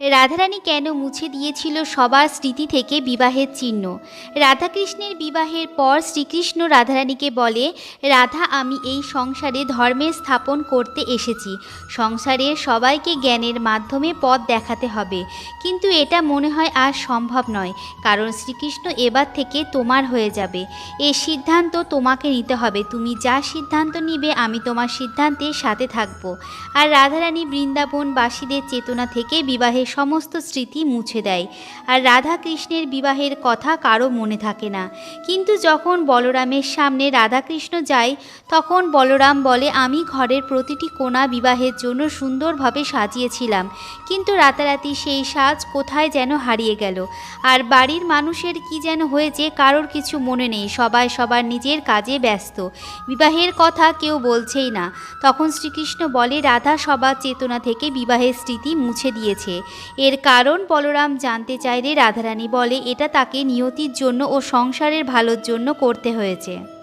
রাধারানী কেন মুছে দিয়েছিল সবার স্মৃতি থেকে বিবাহের চিহ্ন? রাধাকৃষ্ণের বিবাহের পর শ্রীকৃষ্ণ রাধারানীকে বলে, রাধা, আমি এই সংসারে ধর্মের স্থাপন করতে এসেছি। সংসারে সবাইকে জ্ঞানের মাধ্যমে পথ দেখাতে হবে। কিন্তু এটা মনে হয় আর সম্ভব নয়, কারণ শ্রীকৃষ্ণ এবার থেকে তোমার হয়ে যাবে। এ সিদ্ধান্ত তোমাকে নিতে হবে। তুমি যা সিদ্ধান্ত নিবে, আমি তোমার সিদ্ধান্তের সাথে থাকব। আর রাধারানী বৃন্দাবনবাসীদের চেতনা থেকে বিবাহের সমস্ত স্মৃতি মুছে দেয়। আর রাধা কৃষ্ণের বিবাহের কথা কারও মনে থাকে না। কিন্তু যখন বলরামের সামনে রাধাকৃষ্ণ যায়, তখন বলরাম বলে, আমি ঘরের প্রতিটি কোণা বিবাহের জন্য সুন্দরভাবে সাজিয়েছিলাম। কিন্তু রাতারাতি সেই সাজ কোথায় যেন হারিয়ে গেল। আর বাড়ির মানুষের কি যেন হয়েছে কারোর কিছু মনে নেই। সবাই সবার নিজের কাজে ব্যস্ত। বিবাহের কথা কেউ বলছেই না। তখন শ্রীকৃষ্ণ বলে, রাধা সবার চেতনা থেকে বিবাহের স্মৃতি মুছে দিয়েছে। এর কারণ বলরাম জানতে চাইলে রাধারানী বলে, এটা তাকে নিয়তির জন্য ও সংসারের ভালোর জন্য করতে হয়েছে।